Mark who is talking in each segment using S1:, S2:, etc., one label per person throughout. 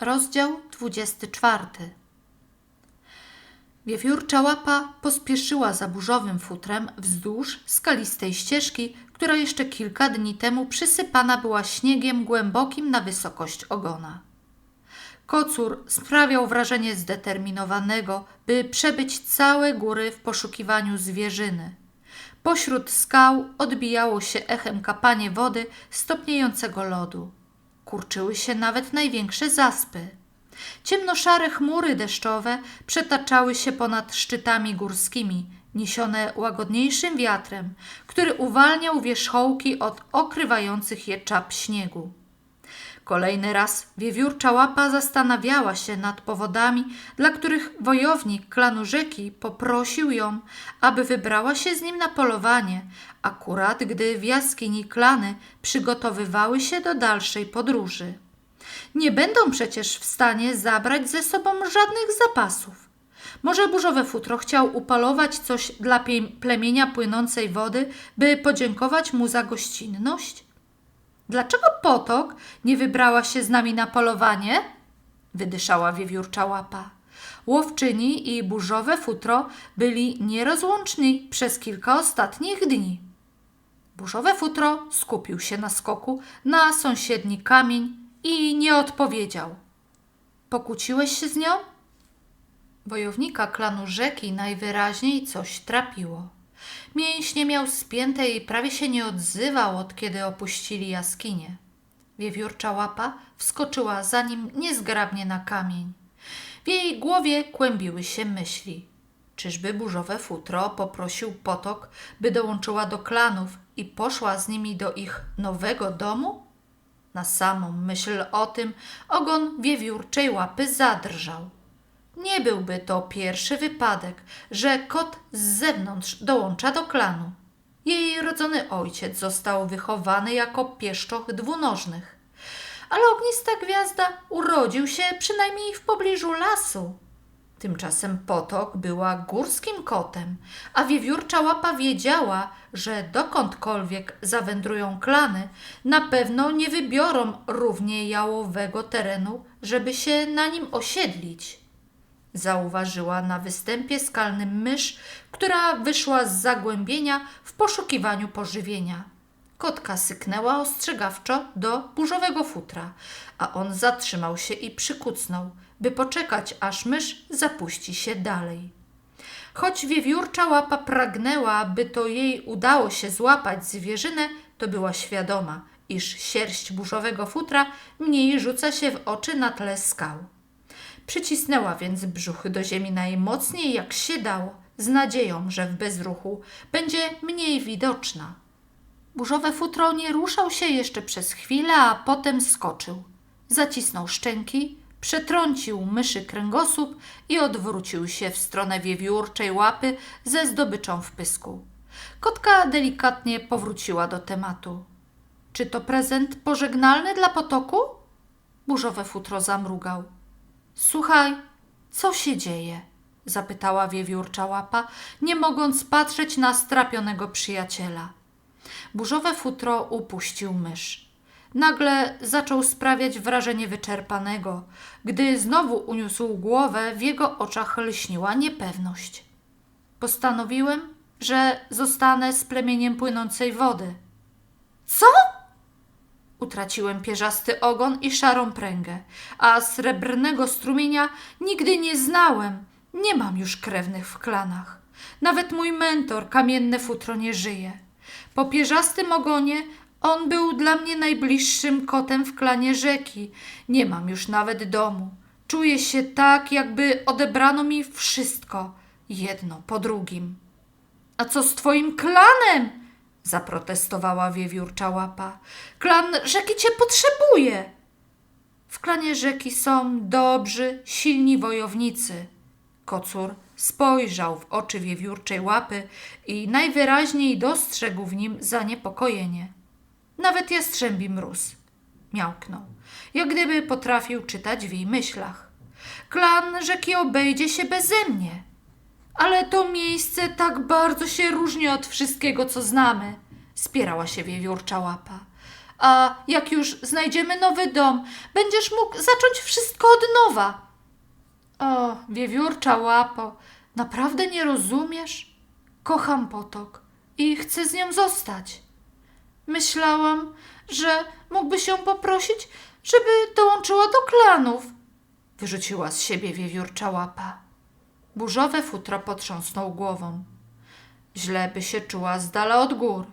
S1: Rozdział 24. Wiewiórcza łapa pospieszyła za burzowym futrem wzdłuż skalistej ścieżki, która jeszcze kilka dni temu przysypana była śniegiem głębokim na wysokość ogona. Kocur sprawiał wrażenie zdeterminowanego, by przebyć całe góry w poszukiwaniu zwierzyny. Pośród skał odbijało się echem kapanie wody stopniejącego lodu. Kurczyły się nawet największe zaspy. Ciemnoszare chmury deszczowe przetaczały się ponad szczytami górskimi, niesione łagodniejszym wiatrem, który uwalniał wierzchołki od okrywających je czap śniegu. Kolejny raz wiewiórcza łapa zastanawiała się nad powodami, dla których wojownik klanu rzeki poprosił ją, aby wybrała się z nim na polowanie, akurat gdy w jaskini klany przygotowywały się do dalszej podróży. Nie będą przecież w stanie zabrać ze sobą żadnych zapasów. Może burzowe futro chciał upalować coś dla plemienia płynącej wody, by podziękować mu za gościnność? Dlaczego potok nie wybrała się z nami na polowanie? Wydyszała wiewiórcza łapa. Łowczyni i burzowe futro byli nierozłączni przez kilka ostatnich dni. Burzowe futro skupił się na skoku na sąsiedni kamień i nie odpowiedział. Pokłóciłeś się z nią? Wojownika klanu rzeki najwyraźniej coś trapiło. Mięśnie miał spięte i prawie się nie odzywał, od kiedy opuścili jaskinię. Wiewiórcza łapa wskoczyła za nim niezgrabnie na kamień. W jej głowie kłębiły się myśli. Czyżby burzowe futro poprosił potok, by dołączyła do klanów i poszła z nimi do ich nowego domu? Na samą myśl o tym ogon wiewiórczej łapy zadrżał. Nie byłby to pierwszy wypadek, że kot z zewnątrz dołącza do klanu. Jej rodzony ojciec został wychowany jako pieszczoch dwunożnych, ale ognista gwiazda urodził się przynajmniej w pobliżu lasu. Tymczasem potok była górskim kotem, a wiewiórcza łapa wiedziała, że dokądkolwiek zawędrują klany, na pewno nie wybiorą równie jałowego terenu, żeby się na nim osiedlić. Zauważyła na występie skalnym mysz, która wyszła z zagłębienia w poszukiwaniu pożywienia. Kotka syknęła ostrzegawczo do burzowego futra, a on zatrzymał się i przykucnął, by poczekać, aż mysz zapuści się dalej. Choć wiewiórcza łapa pragnęła, by to jej udało się złapać zwierzynę, to była świadoma, iż sierść burzowego futra mniej rzuca się w oczy na tle skał. Przycisnęła więc brzuchy do ziemi najmocniej jak się dało, z nadzieją, że w bezruchu będzie mniej widoczna. Burzowe futro nie ruszał się jeszcze przez chwilę, a potem skoczył. Zacisnął szczęki, przetrącił myszy kręgosłup i odwrócił się w stronę wiewiórczej łapy ze zdobyczą w pysku. Kotka delikatnie powróciła do tematu. Czy to prezent pożegnalny dla potoku? Burzowe futro zamrugał. Słuchaj, co się dzieje? zapytała wiewiórcza łapa, nie mogąc patrzeć na strapionego przyjaciela. Burzowe futro upuścił mysz. Nagle zaczął sprawiać wrażenie wyczerpanego. Gdy znowu uniósł głowę, w jego oczach lśniła niepewność. Postanowiłem, że zostanę z plemieniem płynącej wody. Co? Utraciłem pierzasty ogon i szarą pręgę, a srebrnego strumienia nigdy nie znałem. Nie mam już krewnych w klanach. Nawet mój mentor, kamienne futro, nie żyje. Po pierzastym ogonie on był dla mnie najbliższym kotem w klanie rzeki. Nie mam już nawet domu. Czuję się tak, jakby odebrano mi wszystko, jedno po drugim. A co z twoim klanem? Zaprotestowała wiewiórcza łapa. Klan rzeki cię potrzebuje. W klanie rzeki są dobrzy, silni wojownicy. Kocur spojrzał w oczy wiewiórczej łapy i najwyraźniej dostrzegł w nim zaniepokojenie. Nawet jastrzębi mróz. Miałknął, jak gdyby potrafił czytać w jej myślach. Klan rzeki obejdzie się beze mnie. Ale to miejsce tak bardzo się różni od wszystkiego, co znamy, spierała się wiewiórcza łapa. A jak już znajdziemy nowy dom, będziesz mógł zacząć wszystko od nowa. O, wiewiórcza łapo, naprawdę nie rozumiesz? Kocham potok i chcę z nią zostać. Myślałam, że mógłby się poprosić, żeby dołączyła do klanów. Wyrzuciła z siebie wiewiórcza łapa. Burzowe futro potrząsnął głową. Źle by się czuła z dala od gór.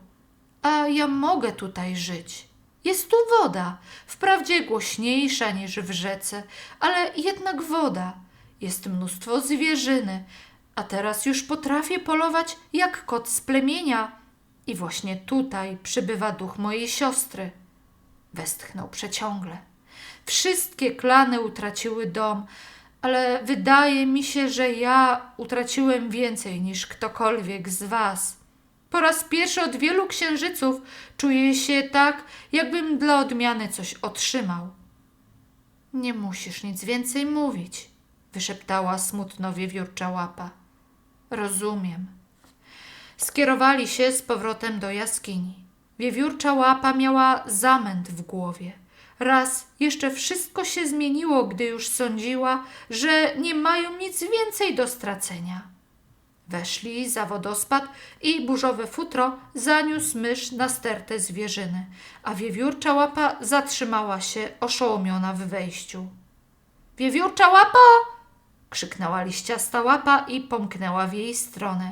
S1: A ja mogę tutaj żyć. Jest tu woda, wprawdzie głośniejsza niż w rzece, ale jednak woda. Jest mnóstwo zwierzyny, a teraz już potrafię polować jak kot z plemienia. I właśnie tutaj przybywa duch mojej siostry. Westchnął przeciągle. Wszystkie klany utraciły dom, ale wydaje mi się, że ja utraciłem więcej niż ktokolwiek z was. Po raz pierwszy od wielu księżyców czuję się tak, jakbym dla odmiany coś otrzymał. Nie musisz nic więcej mówić, wyszeptała smutno wiewiórcza łapa. Rozumiem. Skierowali się z powrotem do jaskini. Wiewiórcza łapa miała zamęt w głowie. Raz jeszcze wszystko się zmieniło, gdy już sądziła, że nie mają nic więcej do stracenia. Weszli za wodospad i burzowe futro zaniósł mysz na stertę zwierzyny, a wiewiórcza łapa zatrzymała się oszołomiona w wejściu. Wiewiórcza łapa! krzyknęła liściasta łapa i pomknęła w jej stronę.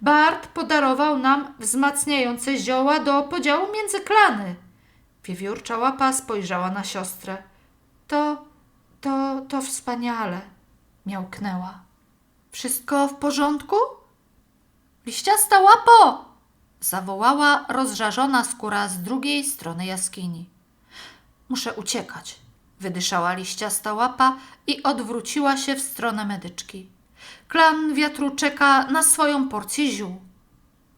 S1: Bart podarował nam wzmacniające zioła do podziału między klany. Wiewiórcza łapa spojrzała na siostrę. To, to, to wspaniale, miałknęła. Wszystko w porządku? Liściasta łapo! zawołała rozżarzona skóra z drugiej strony jaskini. Muszę uciekać, wydyszała liściasta łapa i odwróciła się w stronę medyczki. Klan wiatru czeka na swoją porcję ziół.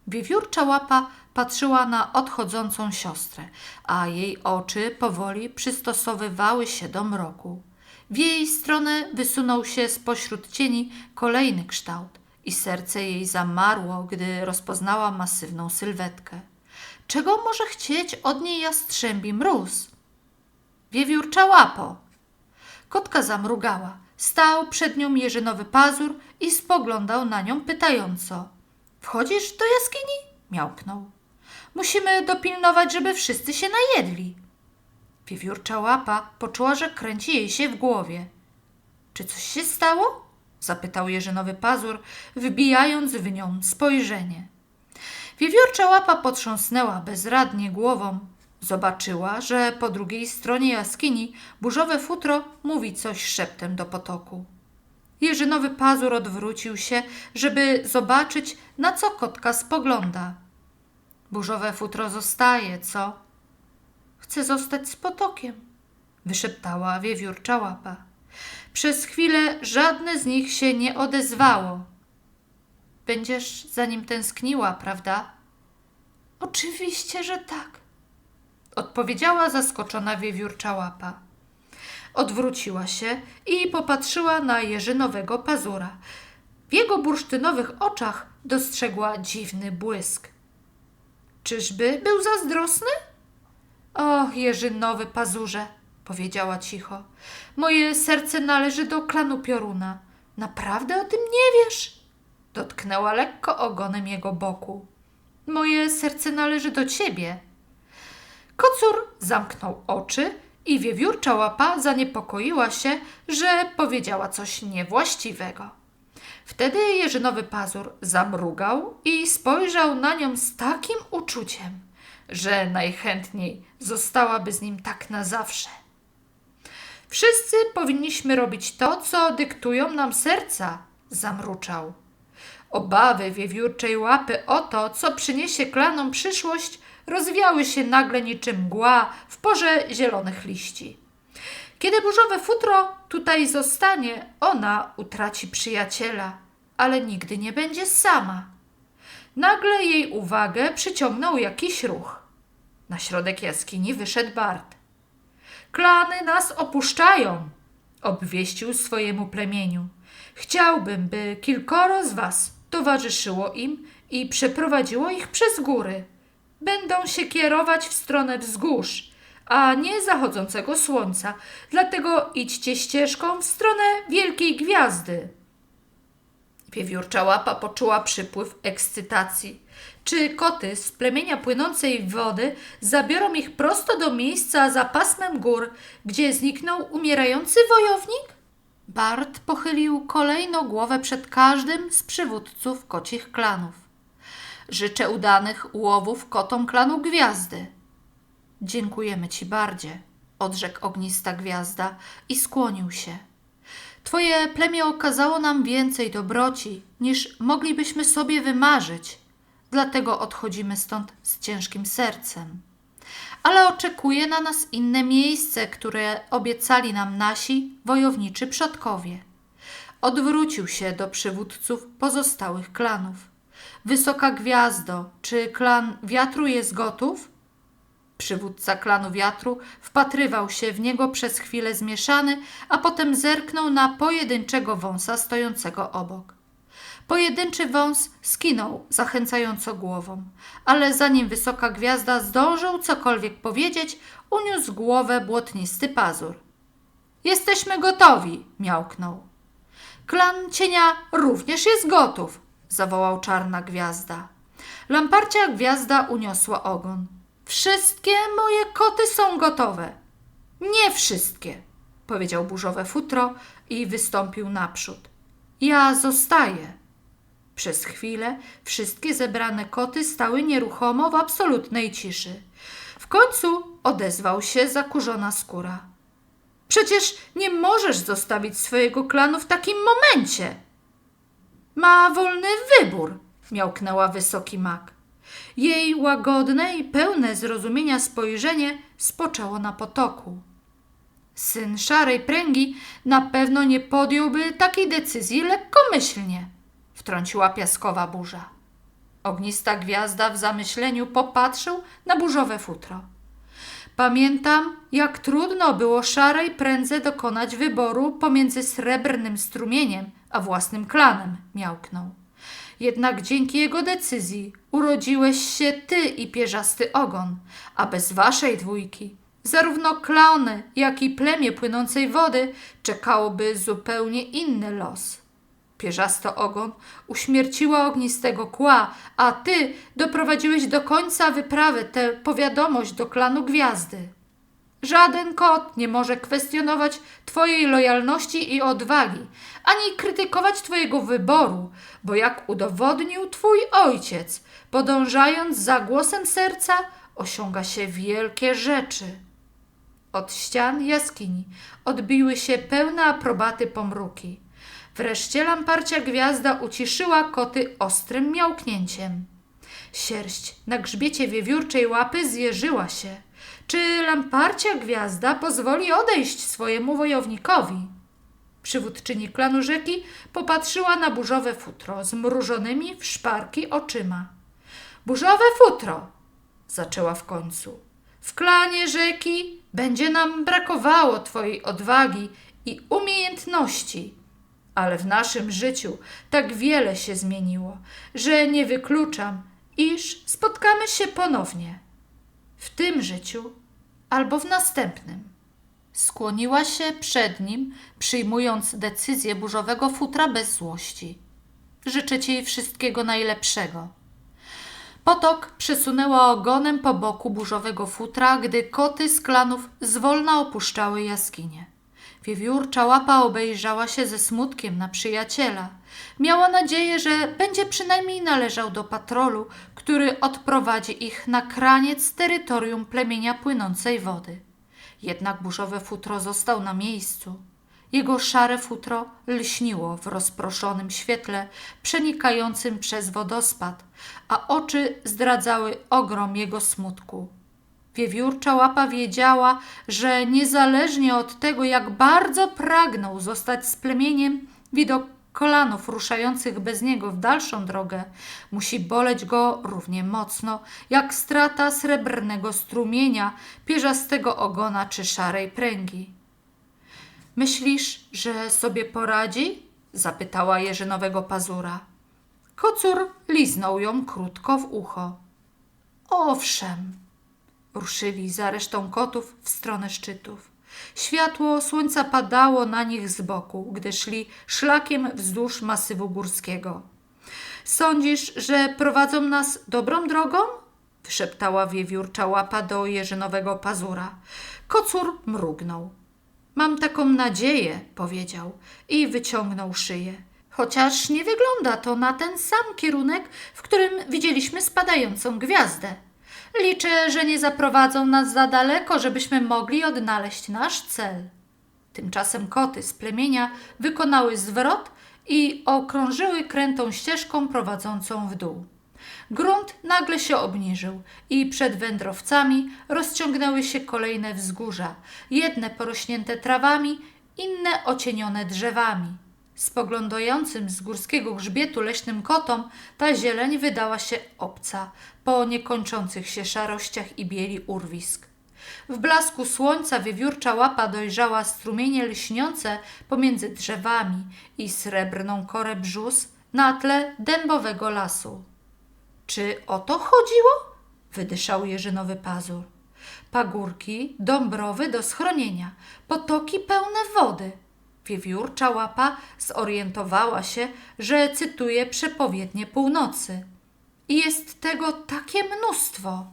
S1: Wiewiórcza łapa patrzyła na odchodzącą siostrę, a jej oczy powoli przystosowywały się do mroku. W jej stronę wysunął się spośród cieni kolejny kształt i serce jej zamarło, gdy rozpoznała masywną sylwetkę. Czego może chcieć od niej jastrzębi mróz? Wiewiórcza łapo! Kotka zamrugała. Stał przed nią jeżynowy pazur i spoglądał na nią pytająco. Wchodzisz do jaskini? miałknął. Musimy dopilnować, żeby wszyscy się najedli. Wiewiórcza łapa poczuła, że kręci jej się w głowie. Czy coś się stało? zapytał jeżynowy pazur, wbijając w nią spojrzenie. Wiewiórcza łapa potrząsnęła bezradnie głową. Zobaczyła, że po drugiej stronie jaskini burzowe futro mówi coś szeptem do potoku. Jeżynowy pazur odwrócił się, żeby zobaczyć, na co kotka spogląda. Burzowe futro zostaje, co? Chcę zostać z potokiem, wyszeptała wiewiórcza łapa. Przez chwilę żadne z nich się nie odezwało. Będziesz za nim tęskniła, prawda? Oczywiście, że tak, odpowiedziała zaskoczona wiewiórcza łapa. Odwróciła się i popatrzyła na jeżynowego pazura. W jego bursztynowych oczach dostrzegła dziwny błysk. Czyżby był zazdrosny? O, jeżynowy pazurze, powiedziała cicho. Moje serce należy do klanu pioruna. Naprawdę o tym nie wiesz? Dotknęła lekko ogonem jego boku. Moje serce należy do ciebie. Kocur zamknął oczy i wiewiórcza łapa zaniepokoiła się, że powiedziała coś niewłaściwego. Wtedy jeżynowy pazur zamrugał i spojrzał na nią z takim uczuciem, że najchętniej zostałaby z nim tak na zawsze. Wszyscy powinniśmy robić to, co dyktują nam serca, zamruczał. Obawy wiewiórczej łapy o to, co przyniesie klanom przyszłość, rozwiały się nagle niczym mgła w porze zielonych liści. Kiedy burzowe futro tutaj zostanie, ona utraci przyjaciela, ale nigdy nie będzie sama. Nagle jej uwagę przyciągnął jakiś ruch. Na środek jaskini wyszedł Bart. Klany nas opuszczają, obwieścił swojemu plemieniu. Chciałbym, by kilkoro z was towarzyszyło im i przeprowadziło ich przez góry. będą się kierować w stronę wzgórz, a nie zachodzącego słońca. Dlatego idźcie ścieżką w stronę wielkiej gwiazdy. Wiewiórcza łapa poczuła przypływ ekscytacji. Czy koty z plemienia płynącej wody zabiorą ich prosto do miejsca za pasmem gór, gdzie zniknął umierający wojownik? Bart pochylił kolejno głowę przed każdym z przywódców kocich klanów. Życzę udanych łowów kotom klanu Gwiazdy. Dziękujemy ci bardzie, odrzekł ognista gwiazda i skłonił się. Twoje plemię okazało nam więcej dobroci, niż moglibyśmy sobie wymarzyć. Dlatego odchodzimy stąd z ciężkim sercem. Ale oczekuje na nas inne miejsce, które obiecali nam nasi wojowniczy przodkowie. Odwrócił się do przywódców pozostałych klanów. Wysoka gwiazdo, czy klan wiatru jest gotów? Przywódca klanu wiatru wpatrywał się w niego przez chwilę zmieszany, a potem zerknął na pojedynczego wąsa stojącego obok. Pojedynczy wąs skinął zachęcająco głową, ale zanim wysoka gwiazda zdążył cokolwiek powiedzieć, uniósł głowę błotnisty pazur. Jesteśmy gotowi, miałknął. Klan cienia również jest gotów, zawołał czarna gwiazda. Lamparcia gwiazda uniosła ogon. Wszystkie moje koty są gotowe. Nie wszystkie, powiedział burzowe futro i wystąpił naprzód. Ja zostaję. Przez chwilę wszystkie zebrane koty stały nieruchomo w absolutnej ciszy. W końcu odezwał się zakurzona skóra. Przecież nie możesz zostawić swojego klanu w takim momencie. Ma wolny wybór, miałknęła wysoki mak. Jej łagodne i pełne zrozumienia spojrzenie spoczęło na potoku. Syn szarej pręgi na pewno nie podjąłby takiej decyzji lekkomyślnie, wtrąciła piaskowa burza. Ognista gwiazda w zamyśleniu popatrzył na burzowe futro. Pamiętam, jak trudno było szarej prędze dokonać wyboru pomiędzy srebrnym strumieniem a własnym klanem, miałknął. Jednak dzięki jego decyzji urodziłeś się ty i pierzasty ogon, a bez waszej dwójki zarówno klony, jak i plemię płynącej wody czekałoby zupełnie inny los. Pierzasto ogon uśmierciła ognistego kła, a ty doprowadziłeś do końca wyprawy tę powiadomość do klanu gwiazdy. Żaden kot nie może kwestionować Twojej lojalności i odwagi, ani krytykować Twojego wyboru, bo jak udowodnił Twój ojciec, podążając za głosem serca, osiąga się wielkie rzeczy. Od ścian jaskini odbiły się pełne aprobaty pomruki. Wreszcie lamparcia gwiazda uciszyła koty ostrym miałknięciem. Sierść na grzbiecie wiewiórczej łapy zjeżyła się. Czy lamparcia gwiazda pozwoli odejść swojemu wojownikowi? Przywódczyni klanu rzeki popatrzyła na burzowe futro zmrużonymi w szparki oczyma. Burzowe futro, zaczęła w końcu. W klanie rzeki będzie nam brakowało twojej odwagi i umiejętności, ale w naszym życiu tak wiele się zmieniło, że nie wykluczam, iż spotkamy się ponownie. W tym życiu albo w następnym. Skłoniła się przed nim, przyjmując decyzję burzowego futra bez złości. Życzę ci wszystkiego najlepszego. Potok przesunęła ogonem po boku burzowego futra, gdy koty z klanów zwolna opuszczały jaskinie. Wiewiórcza łapa obejrzała się ze smutkiem na przyjaciela. Miała nadzieję, że będzie przynajmniej należał do patrolu, który odprowadzi ich na kraniec terytorium plemienia płynącej wody. Jednak burzowe futro został na miejscu. Jego szare futro lśniło w rozproszonym świetle przenikającym przez wodospad, a oczy zdradzały ogrom jego smutku. Wiewiórcza łapa wiedziała, że niezależnie od tego, jak bardzo pragnął zostać z plemieniem, widok kolanów ruszających bez niego w dalszą drogę musi boleć go równie mocno, jak strata srebrnego strumienia, pierzastego ogona czy szarej pręgi. Myślisz, że sobie poradzi? zapytała jeżynowego pazura. Kocur liznął ją krótko w ucho. Owszem, ruszyli za resztą kotów w stronę szczytów. Światło słońca padało na nich z boku, gdy szli szlakiem wzdłuż masywu górskiego. Sądzisz, że prowadzą nas dobrą drogą? wyszeptała wiewiórcza łapa do jeżynowego pazura. Kocur mrugnął. Mam taką nadzieję, powiedział i wyciągnął szyję. Chociaż nie wygląda to na ten sam kierunek, w którym widzieliśmy spadającą gwiazdę. Liczę, że nie zaprowadzą nas za daleko, żebyśmy mogli odnaleźć nasz cel. Tymczasem koty z plemienia wykonały zwrot i okrążyły krętą ścieżką prowadzącą w dół. Grunt nagle się obniżył i przed wędrowcami rozciągnęły się kolejne wzgórza, jedne porośnięte trawami, inne ocienione drzewami. Spoglądającym z górskiego grzbietu leśnym kotom ta zieleń wydała się obca po niekończących się szarościach i bieli urwisk. W blasku słońca wiewiórcza łapa dojrzała strumienie lśniące pomiędzy drzewami i srebrną korę brzus na tle dębowego lasu. Czy o to chodziło? Wydyszał jeżynowy pazur. Pagórki, dąbrowy do schronienia, potoki pełne wody. Wiewiórcza łapa zorientowała się, że cytuje przepowiednie północy. I jest tego takie mnóstwo.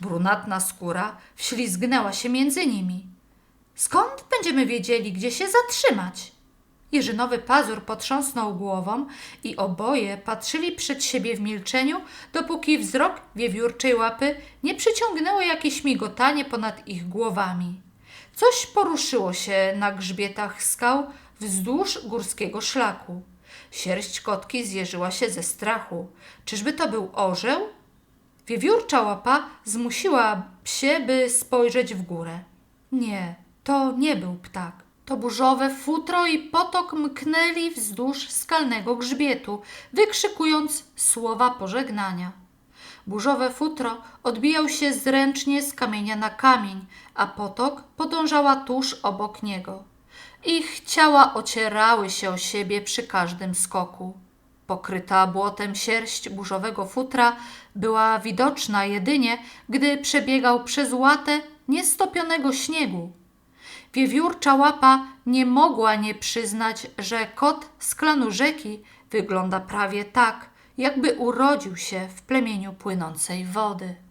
S1: Brunatna skóra wślizgnęła się między nimi. Skąd będziemy wiedzieli, gdzie się zatrzymać? Jerzynowy pazur potrząsnął głową i oboje patrzyli przed siebie w milczeniu, dopóki wzrok wiewiórczej łapy nie przyciągnęło jakieś migotanie ponad ich głowami. Coś poruszyło się na grzbietach skał wzdłuż górskiego szlaku. Sierść kotki zjeżyła się ze strachu. Czyżby to był orzeł? Wiewiórcza łapa zmusiła psie, by spojrzeć w górę. Nie, to nie był ptak. To burzowe futro i potok mknęli wzdłuż skalnego grzbietu, wykrzykując słowa pożegnania. Burzowe futro odbijał się zręcznie z kamienia na kamień, a potok podążała tuż obok niego. Ich ciała ocierały się o siebie przy każdym skoku. Pokryta błotem sierść burzowego futra była widoczna jedynie, gdy przebiegał przez łatę niestopionego śniegu. Wiewiórcza łapa nie mogła nie przyznać, że kot z klanu rzeki wygląda prawie tak, jakby urodził się w plemieniu płynącej wody.